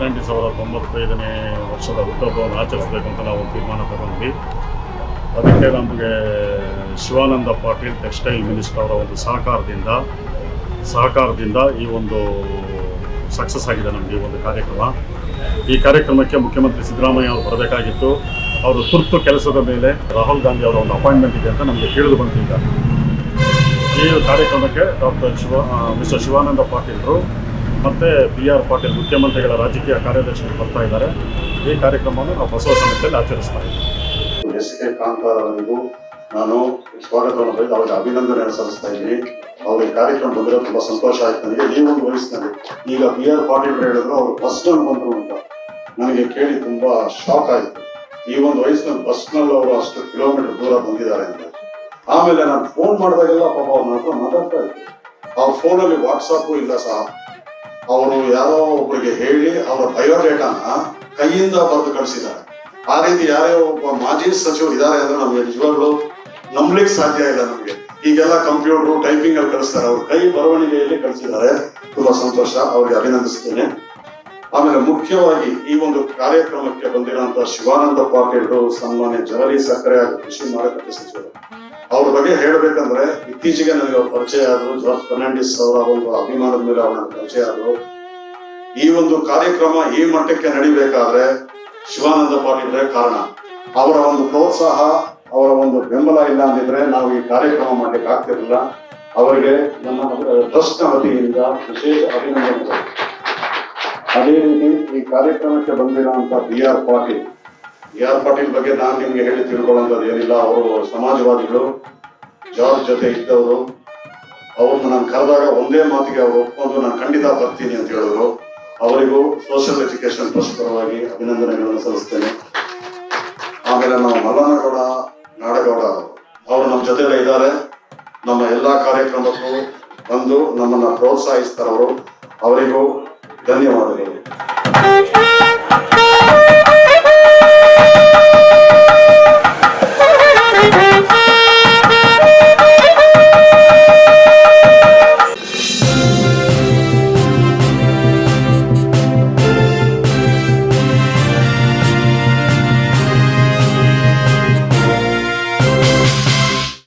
ಫರ್ನಾಂಡಿಸ್ ಅವರ ತೊಂಬತ್ತೈದನೇ ವರ್ಷದ ಹುಟ್ಟಹಬ್ಬವನ್ನು ಆಚರಿಸಬೇಕು ಅಂತ ನಾವು ತೀರ್ಮಾನ ತಗೊಂಡ್ವಿ. ಅದಕ್ಕೆ ನಮಗೆ ಶಿವಾನಂದ ಪಾಟೀಲ್ ಟೆಕ್ಸ್ಟೈಲ್ ಮಿನಿಸ್ಟರ್ ಅವರ ಒಂದು ಸಹಕಾರದಿಂದ ಸಹಕಾರದಿಂದ ಈ ಒಂದು ಸಕ್ಸಸ್ ಆಗಿದೆ ನಮಗೆ ಈ ಒಂದು ಕಾರ್ಯಕ್ರಮ. ಈ ಕಾರ್ಯಕ್ರಮಕ್ಕೆ ಮುಖ್ಯಮಂತ್ರಿ ಸಿದ್ದರಾಮಯ್ಯ ಅವರು ಬರಬೇಕಾಗಿತ್ತು. ಅವರು ತುರ್ತು ಕೆಲಸದ ಮೇಲೆ ರಾಹುಲ್ ಗಾಂಧಿ ಅವರ ಒಂದು ಅಪಾಯಿಂಟ್ಮೆಂಟ್ ಇದೆ ಅಂತ ನಮಗೆ ತಿಳಿದು ಬಂತಿದ್ದ ಈ ಕಾರ್ಯಕ್ರಮಕ್ಕೆ ಡಾಕ್ಟರ್ ಶಿವ ಮಿಸ್ಟರ್ ಶಿವಾನಂದ ಪಾಟೀಲ್ರು ಮತ್ತು ಬಿ ಆರ್ ಪಾಟೀಲ್ ಮುಖ್ಯಮಂತ್ರಿಗಳ ರಾಜಕೀಯ ಕಾರ್ಯದರ್ಶಿಗಳು ಬರ್ತಾ ಇದ್ದಾರೆ. ಈ ಕಾರ್ಯಕ್ರಮವನ್ನು ನಾವು ಬಸವ ಸಮಿತಿಯಲ್ಲಿ ಆಚರಿಸ್ತಾ ಇದ್ದೀವಿ. ಎಸ್ ಕೆ ಕಾಂತಾರವರಿಗೂ ನಾನು ಸ್ವಾಗತವನ್ನು ಬರೆದು ಅವರಿಗೆ ಅಭಿನಂದನೆ ಸಲ್ಲಿಸ್ತಾ ಇದ್ದೀನಿ. ಅವ್ರಿಗೆ ಕಾರ್ಯಕ್ರಮ ಬಂದರೆ ತುಂಬಾ ಸಂತೋಷ ಆಯ್ತು. ನನಗೆ ಈ ಒಂದು ವಯಸ್ಸಿನಲ್ಲಿ ಈಗ ಬಿ ಆರ್ ಪಾಟೀಲ್ ಹೇಳಿದ್ರು, ಅವರು ಫಸ್ಟ್ ಅನ್ನು ಬಂದರು ಅಂತ. ನನಗೆ ಕೇಳಿ ತುಂಬಾ ಶಾಕ್ ಆಯ್ತು. ಈ ಒಂದು ವಯಸ್ಸಿನಲ್ಲಿ ಬಸ್ನಲ್ಲಿ ಅವರು ಅಷ್ಟು ಕಿಲೋಮೀಟರ್ ದೂರ ಬಂದಿದ್ದಾರೆ ಅಂತ. ಆಮೇಲೆ ನಾನು ಫೋನ್ ಮಾಡಿದಾಗೆಲ್ಲ ಪಾಪ ಅವ್ರ ಹತ್ರ ಮಾತಾಡ್ತಾ ಆ ಅವ್ರ ಫೋನಲ್ಲಿ ವಾಟ್ಸಪ್ ಇಲ್ಲ ಸಹ. ಅವರು ಯಾರೋ ಒಬ್ಬರಿಗೆ ಹೇಳಿ ಅವರ ಬಯೋಡೇಟಾನ ಕೈಯಿಂದ ಬರೆದು ಕಳಿಸಿದ್ದಾರೆ. ಆ ರೀತಿ ಯಾರೇ ಒಬ್ಬ ಮಾಜಿ ಸಚಿವರು ಇದ್ದಾರೆ ಅಂದ್ರೆ ನಮಗೆ ನಿಜವಾಗ್ಲು ನಂಬ್ಲಿಕ್ಕೆ ಸಾಧ್ಯ ಇಲ್ಲ ನಮಗೆ. ಈಗೆಲ್ಲ ಕಂಪ್ಯೂಟರ್ ಟೈಪಿಂಗ್ ಅಲ್ಲಿ ಕಳಿಸ್ತಾರೆ. ಅವ್ರು ಕೈ ಬರವಣಿಗೆಯಲ್ಲಿ ಕಳಿಸಿದ್ದಾರೆ. ತುಂಬಾ ಸಂತೋಷ. ಅವ್ರಿಗೆ ಅಭಿನಂದಿಸ್ತೇನೆ ಆಮೇಲೆ ಮುಖ್ಯವಾಗಿ ಈ ಒಂದು ಕಾರ್ಯಕ್ರಮಕ್ಕೆ ಬಂದಿರುವಂತಹ ಶಿವಾನಂದ ಪಾಟೀಲ್ ಸನ್ಮಾನ್ಯ ಜವಳಿ ಸಕ್ಕರೆ ಹಾಗೂ ಕೃಷಿ ಮಾರುಕಟ್ಟೆ ಸಚಿವರು. ಅವ್ರ ಬಗ್ಗೆ ಹೇಳ್ಬೇಕಂದ್ರೆ ಇತ್ತೀಚೆಗೆ ನನಗೆ ಅವ್ರ ಪರಿಚಯ ಆದ್ರು, ಜಾರ್ಜ್ ಫರ್ನಾಂಡಿಸ್ ಅವರ ಒಂದು ಅಭಿಮಾನದ ಮೇಲೆ ಅವರ ಪರಿಚಯ ಆದ್ರು. ಈ ಒಂದು ಕಾರ್ಯಕ್ರಮ ಈ ಮಟ್ಟಕ್ಕೆ ನಡಿಬೇಕಾದ್ರೆ ಶಿವಾನಂದ ಪಾಟೀಲ್ರೆ ಕಾರಣ. ಅವರ ಒಂದು ಪ್ರೋತ್ಸಾಹ, ಅವರ ಒಂದು ಬೆಂಬಲ ಇಲ್ಲ ಅಂದಿದ್ರೆ ನಾವು ಈ ಕಾರ್ಯಕ್ರಮ ಮಾಡ್ಲಿಕ್ಕೆ ಆಗ್ತಿರಲಿಲ್ಲ. ಅವರಿಗೆ ನಮ್ಮ ಟ್ರಸ್ಟ್ನ ವತಿಯಿಂದ ವಿಶೇಷ ಅಭಿನಂದನೆಗಳು. ಅದೇ ರೀತಿ ಈ ಕಾರ್ಯಕ್ರಮಕ್ಕೆ ಬಂದಿರುವಂತಹ B R Patil B R Patil ಬಗ್ಗೆ ನಾನು ನಿಮ್ಗೆ ಹೇಳಿ ತಿಳ್ಕೊಳ್ಳೋಂಥದ್ದು ಏನಿಲ್ಲ. ಅವರು ಸಮಾಜವಾದಿಗಳು ಜಾರ್ಜ್ ಜೊತೆ ಇದ್ದವರು. ಅವ್ರನ್ನ ನಾನು ಕರೆದಾಗ ಒಂದೇ ಮಾತಿಗೆ ಅವರು ಒಪ್ಕೊಂಡು ನಾನು ಖಂಡಿತ ಬರ್ತೀನಿ ಅಂತ ಹೇಳಿದ್ರು. ಅವರಿಗೂ ಸೋಷಿಯಲ್ ಎಜುಕೇಶನ್ ಟ್ರಸ್ಟ್ ಪರವಾಗಿ ಅಭಿನಂದನೆಗಳನ್ನು ಸಲ್ಲಿಸ್ತೇನೆ. ಆಮೇಲೆ ನಾವು ಮಲ್ಲನಗೌಡ, ನಾಡಗೌಡ, ಅವರು ನಮ್ಮ ಜೊತೆಲೇ ಇದ್ದಾರೆ. ನಮ್ಮ ಎಲ್ಲಾ ಕಾರ್ಯಕ್ರಮಕ್ಕೂ ಬಂದು ನಮ್ಮನ್ನ ಪ್ರೋತ್ಸಾಹಿಸ್ತಾರವರು. ಅವರಿಗೂ ಧನ್ಯವಾದಗಳು.